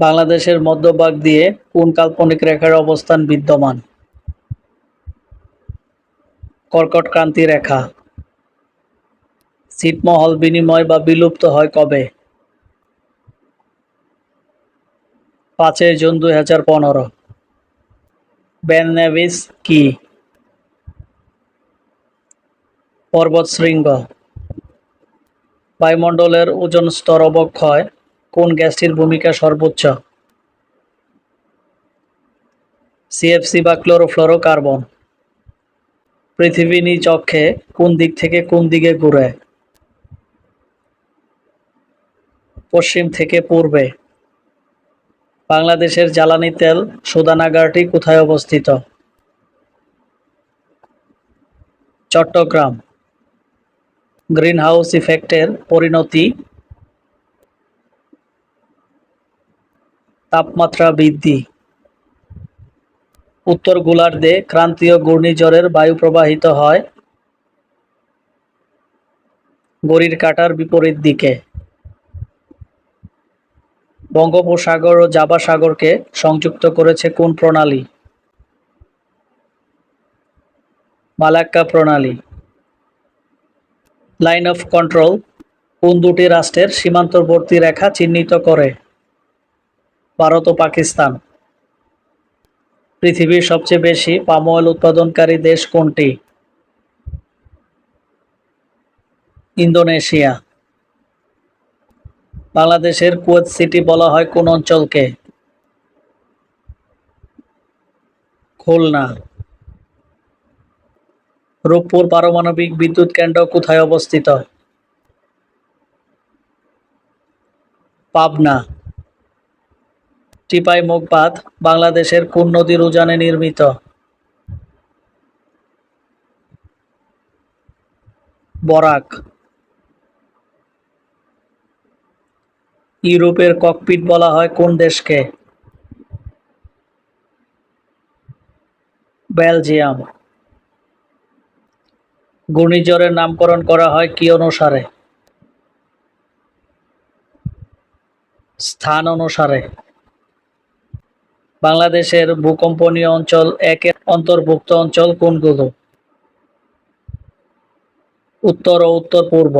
বাংলাদেশের মধ্যভাগ দিয়ে কোন কাল্পনিক রেখার অবস্থান বিদ্যমান? কর্কট ক্রান্তি রেখা। ছিটমহল বিনিময় বা বিলুপ্ত হয় কবে? পাঁচই জুন দুই হাজার পনেরো। বেন নেভিস কি? পর্বত শৃঙ্গ বায়ুমণ্ডলের ওজন স্তর অবক্ষয় কোন গ্যাসটির ভূমিকা সর্বোচ্চ? সিএফসি বা ক্লোরোফ্লোরোকার্বন। পৃথিবী নিজ অক্ষে কোন দিক থেকে কোন দিকে ঘুরে? পশ্চিম থেকে পূর্বে। বাংলাদেশের জ্বালানি তেল শোধানাগারটি কোথায় অবস্থিত? চট্টগ্রাম। গ্রিনহাউস ইফেক্টের পরিণতি তাপমাত্রা বৃদ্ধি। উত্তর গোলার্ধে ক্রান্তীয় ঘূর্ণিঝড়ের বায়ু প্রবাহিত হয় ঘড়ির কাঁটার বিপরীত দিকে। বঙ্গোপসাগর ও জাবা সাগরকে সংযুক্ত করেছে কোন প্রণালী? মালাক্কা প্রণালী। লাইন অফ কন্ট্রোল কোন দুটি রাষ্ট্রের সীমান্তবর্তী রেখা চিহ্নিত করে? ভারত ও পাকিস্তান। পৃথিবীর সবচেয়ে বেশি পাম অয়েল উৎপাদনকারী দেশ কোনটি? ইন্দোনেশিয়া। বাংলাদেশের কুয়েত সিটি বলা হয় কোন অঞ্চলকে? খুলনা। রূপপুর পারমাণবিক বিদ্যুৎ কেন্দ্র কোথায় অবস্থিত? পাবনা। টিপাই মুখবাদ বাংলাদেশের কোন নদীর উজানে নির্মিত? বরাক। ইউরোপের ককপিট বলা হয় কোন দেশকে? বেলজিয়াম। ঘূর্ণিঝড়ের নামকরণ করা হয় কি অনুসারে? স্থান অনুসারে। বাংলাদেশের ভূকম্পনীয় অঞ্চল একের অন্তর্ভুক্ত অঞ্চল কোনগুলো? উত্তর ও উত্তর পূর্ব